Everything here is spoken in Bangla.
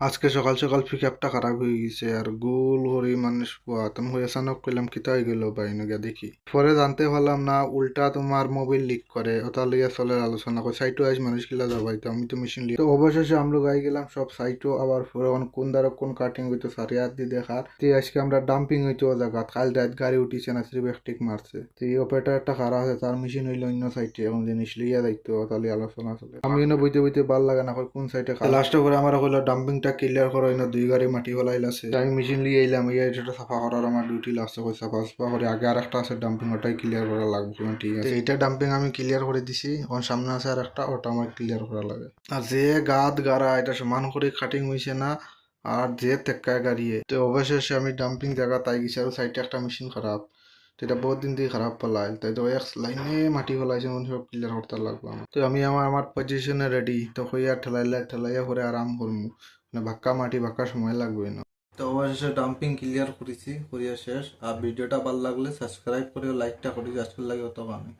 আজকে সকাল সকাল পিকআপটা খারাপ হয়ে গেছে আর গোল করে মানুষ পোয়াতাম হয়ে আচানক কইলাম কিতা হয়ে গেল বাইন গিয়া দেখি। পরে জানতে পারলাম না, উল্টা তোমার মোবাইল লিক করে। ওটা লইয়া চলে আলোচনা করে। সাইটও আজ মানুষ কিলা যাবাই, তো আমি তো মেশিন লিক তো অবশেষে আমরা গাই গেলাম সব সাইটও আবার পরে কোন দ্বারা কোন কাটিং হইতো সারি হাত দিয়ে দেখার। তো আজকে আমরা ডাম্পিং হইতো ও জায়গা। কাল রাত গাড়ি উঠিছে না শ্রী ঠিক মারছে। তো এই অপারেটারটা খারাপ আছে, তার মেশিন হইল অন্য সাইটে এখন জিনিস লইয়া যাইতো তাহলে আলোচনা চলে। আমি বইতে বইতে ভালো লাগে না কোন সাইটে লাস্টে করে আমার কইলো ডাম্পিংটা ক্লিয়ার করো এনে দুই গাড়ি মাটি ফেলাইল আছে আমি মেশিন লিয়ে এলাম ইয়া এটা সাফা করার আমার ডিউটি লাস্টে কই সাফা সাফা করে আগে আর একটা আছে ডাম্পিং ওটাই ক্লিয়ার করা লাগবে ঠিক আছে। এইটা ডাম্পিং আমি ক্লিয়ার করে দিছি এখন সামনে আছে আর একটা ওটা আমার ক্লিয়ার করা লাগে। আর যে গাদ গাড়া এটা সমান করে কাটিং হইছে না আর যে টেক্কায় গাড়িয়ে তো অবশেষে আমি ডাম্পিং জায়গা তাই গেছি আর সাইডে একটা মেশিন খারাপ এটা বহুত দিন দিয়ে খারাপ পালাই তাই তো এক লাইনে মাটি ফেলাইছে, মনে সব ক্লিয়ার করতে লাগবো আমার। তো আমি আমার আমার পজিশনে রেডি তো হইয়া ঠেলাইলা, ঠেলাইয়া করে আরাম করব মানে ভাক্কা মাটি ভাক্কা সময় লাগবে না। তো অবশেষে ডাম্পিং ক্লিয়ার করেছি, করিয়া শেষ। আর ভিডিওটা ভালো লাগলে সাবস্ক্রাইব করে লাইকটা করে আজকের লাগে অত কামে